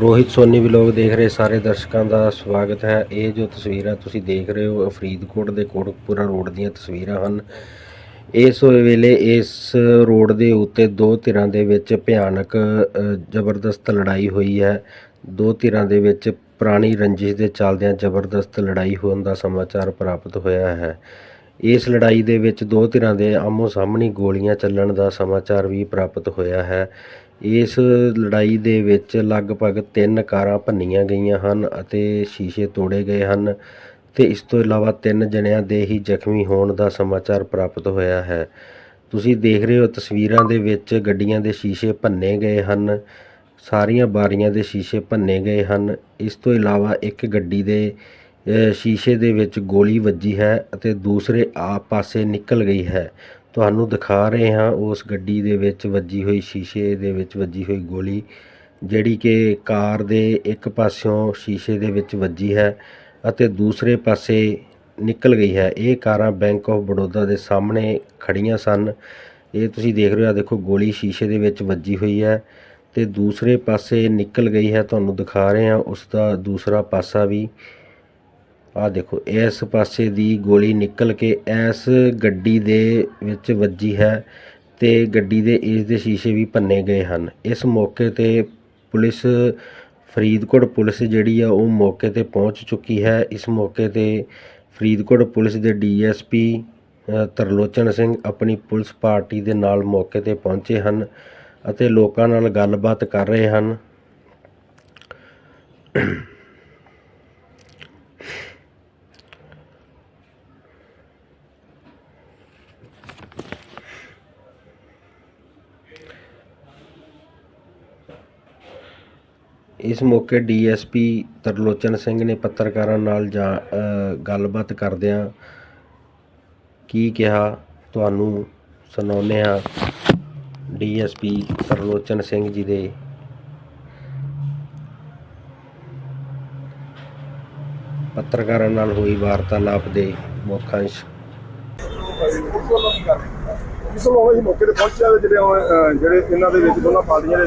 Rohit Soni vlog ਦੇਖ ਰਹੇ ਸਾਰੇ ਦਰਸ਼ਕਾਂ ਦਾ ਸਵਾਗਤ ਹੈ। ਇਹ ਜੋ ਤਸਵੀਰਾਂ ਤੁਸੀਂ ਦੇਖ ਰਹੇ ਹੋ, ਫਰੀਦਕੋਟ ਦੇ ਕੋਟਕਪੂਰਾ ਰੋਡ ਦੀਆਂ ਤਸਵੀਰਾਂ ਹਨ। ਇਸ ਵੇਲੇ ਇਸ ਰੋਡ ਦੇ ਉੱਤੇ ਦੋ ਧਿਰਾਂ ਦੇ ਵਿੱਚ ਭਿਆਨਕ ਜ਼ਬਰਦਸਤ ਲੜਾਈ ਹੋਈ ਹੈ। ਦੋ ਧਿਰਾਂ ਦੇ ਵਿੱਚ ਪੁਰਾਣੀ ਰੰਜਿਸ਼ ਦੇ ਚੱਲਦਿਆਂ ਜ਼ਬਰਦਸਤ ਲੜਾਈ ਹੋਣ ਦਾ ਸਮਾਚਾਰ ਪ੍ਰਾਪਤ ਹੋਇਆ ਹੈ। ਇਸ ਲੜਾਈ ਦੇ ਵਿੱਚ ਦੋ ਧਿਰਾਂ ਦੇ ਆਮੋ ਸਾਹਮਣੀ ਗੋਲੀਆਂ ਚੱਲਣ ਦਾ ਸਮਾਚਾਰ ਵੀ ਪ੍ਰਾਪਤ ਹੋਇਆ ਹੈ। ਇਸ ਲੜਾਈ ਦੇ ਵਿੱਚ ਲਗਭਗ ਤਿੰਨ ਕਾਰਾਂ ਭੰਨੀਆਂ ਗਈਆਂ ਹਨ ਅਤੇ ਸ਼ੀਸ਼ੇ ਤੋੜੇ ਗਏ ਹਨ ਅਤੇ ਇਸ ਤੋਂ ਇਲਾਵਾ ਤਿੰਨ ਜਣਿਆਂ ਦੇ ਹੀ ਜ਼ਖਮੀ ਹੋਣ ਦਾ ਸਮਾਚਾਰ ਪ੍ਰਾਪਤ ਹੋਇਆ ਹੈ। ਤੁਸੀਂ ਦੇਖ ਰਹੇ ਹੋ ਤਸਵੀਰਾਂ ਦੇ ਵਿੱਚ ਗੱਡੀਆਂ ਦੇ ਸ਼ੀਸ਼ੇ ਭੰਨੇ ਗਏ ਹਨ, ਸਾਰੀਆਂ ਬਾਰੀਆਂ ਦੇ ਸ਼ੀਸ਼ੇ ਭੰਨੇ ਗਏ ਹਨ। ਇਸ ਤੋਂ ਇਲਾਵਾ ਇੱਕ ਗੱਡੀ ਦੇ ਸ਼ੀਸ਼ੇ ਦੇ ਵਿੱਚ ਗੋਲੀ ਵੱਜੀ ਹੈ ਅਤੇ ਦੂਸਰੇ ਆ ਪਾਸੇ ਨਿਕਲ ਗਈ ਹੈ। ਤੁਹਾਨੂੰ ਦਿਖਾ ਰਹੇ ਹਾਂ ਉਸ ਗੱਡੀ ਦੇ ਵਿੱਚ ਵੱਜੀ ਹੋਈ ਸ਼ੀਸ਼ੇ ਦੇ ਵਿੱਚ ਵੱਜੀ ਹੋਈ ਗੋਲੀ, ਜਿਹੜੀ ਕਿ ਕਾਰ ਦੇ ਇੱਕ ਪਾਸਿਓਂ ਸ਼ੀਸ਼ੇ ਦੇ ਵਿੱਚ ਵੱਜੀ ਹੈ ਅਤੇ ਦੂਸਰੇ ਪਾਸੇ ਨਿਕਲ ਗਈ ਹੈ। ਇਹ ਕਾਰਾਂ ਬੈਂਕ ਆਫ ਬੜੌਦਾ ਦੇ ਸਾਹਮਣੇ ਖੜੀਆਂ ਸਨ। ਇਹ ਤੁਸੀਂ ਦੇਖ ਰਹੇ ਹੋ ਦੇਖੋ ਗੋਲੀ ਸ਼ੀਸ਼ੇ ਦੇ ਵਿੱਚ ਵੱਜੀ ਹੋਈ ਹੈ ਤੇ ਦੂਸਰੇ ਪਾਸੇ ਨਿਕਲ ਗਈ ਹੈ। ਤੁਹਾਨੂੰ ਦਿਖਾ ਰਹੇ ਹਾਂ, ਉਸ ਦਾ ਦੂਸਰਾ ਪਾਸਾ ਵੀ ਆਹ ਦੇਖੋ, ਇਸ ਪਾਸੇ ਦੀ ਗੋਲੀ ਨਿਕਲ ਕੇ ਇਸ ਗੱਡੀ ਦੇ ਵਿੱਚ ਵੱਜੀ ਹੈ ਤੇ ਗੱਡੀ ਦੇ ਇਸ ਦੇ ਸ਼ੀਸ਼ੇ ਵੀ ਭੰਨੇ ਗਏ ਹਨ। ਇਸ ਮੌਕੇ ਤੇ ਪੁਲਿਸ, ਫਰੀਦਕੋਟ ਪੁਲਿਸ ਜਿਹੜੀ ਆ, ਉਹ ਮੌਕੇ ਤੇ ਪਹੁੰਚ ਚੁੱਕੀ ਹੈ। ਇਸ ਮੌਕੇ ਤੇ ਫਰੀਦਕੋਟ ਪੁਲਿਸ ਦੇ ਡੀਐਸਪੀ ਤਰਲੋਚਨ ਸਿੰਘ ਆਪਣੀ ਪੁਲਿਸ ਪਾਰਟੀ ਦੇ ਨਾਲ ਮੌਕੇ ਤੇ ਪਹੁੰਚੇ ਹਨ ਅਤੇ ਲੋਕਾਂ ਨਾਲ ਗੱਲਬਾਤ ਕਰ ਰਹੇ ਹਨ। ਇਸ ਮੌਕੇ D S P Tarlochan Singh ਨੇ ਪੱਤਰਕਾਰਾਂ ਨਾਲ ਜਾ ਗੱਲਬਾਤ ਕਰਦਿਆਂ ਕੀ ਕਿਹਾ, ਤੁਹਾਨੂੰ ਸੁਣਾਉਂਦੇ ਹਾਂ D S P Tarlochan Singh ji ਦੇ ਪੱਤਰਕਾਰਾਂ ਨਾਲ ਹੋਈ ਵਾਰਤਾਲਾਪ ਦੇ ਮੁੱਖ ਅੰਸ਼। ਇਸ ਮੌਕੇ ਤੇ ਪਹੁੰਚਿਆ ਜਿਹੜੇ ਜਿਹੜੇ ਇਹਨਾਂ ਦੇ ਵਿੱਚ ਦੋਨਾਂ ਪਾਰਟੀਆਂ ਦੇ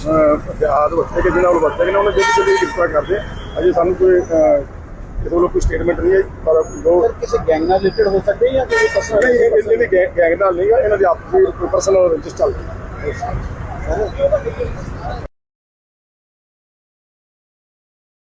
ਅਹ, ਵਰਤੇ ਗਏ ਜਿਨ੍ਹਾਂ ਨੂੰ ਵਰਤੇ ਗਏ ਨੇ ਜਿਹੜੀ ਜਿਹੜੀ ਗ੍ਰਿਫਤਾਰ ਕਰਦੇ ਅਜੇ ਸਾਨੂੰ ਕੋਈ ਕਿਸੇ ਵੱਲੋਂ ਕੋਈ ਸਟੇਟਮੈਂਟ ਨਹੀਂ ਆਈ ਪਰ ਜੋ ਕਿਸੇ ਗੈਂਗ ਨਾਲ ਰਿਲੇਟਡ ਹੋ ਸਕਦੇ ਜਾਂ ਕੋਈ ਪਰਸਨਲ ਨਹੀਂ ਇਹ ਇਹ ਵੀ ਗੈਂਗ ਨਾਲ ਨਹੀਂ ਗਾ ਇਹਨਾਂ ਦੀ ਆਪਸੀ ਪਰਸਨਲ ਰਜਿਸਟਰ ਚੱਲ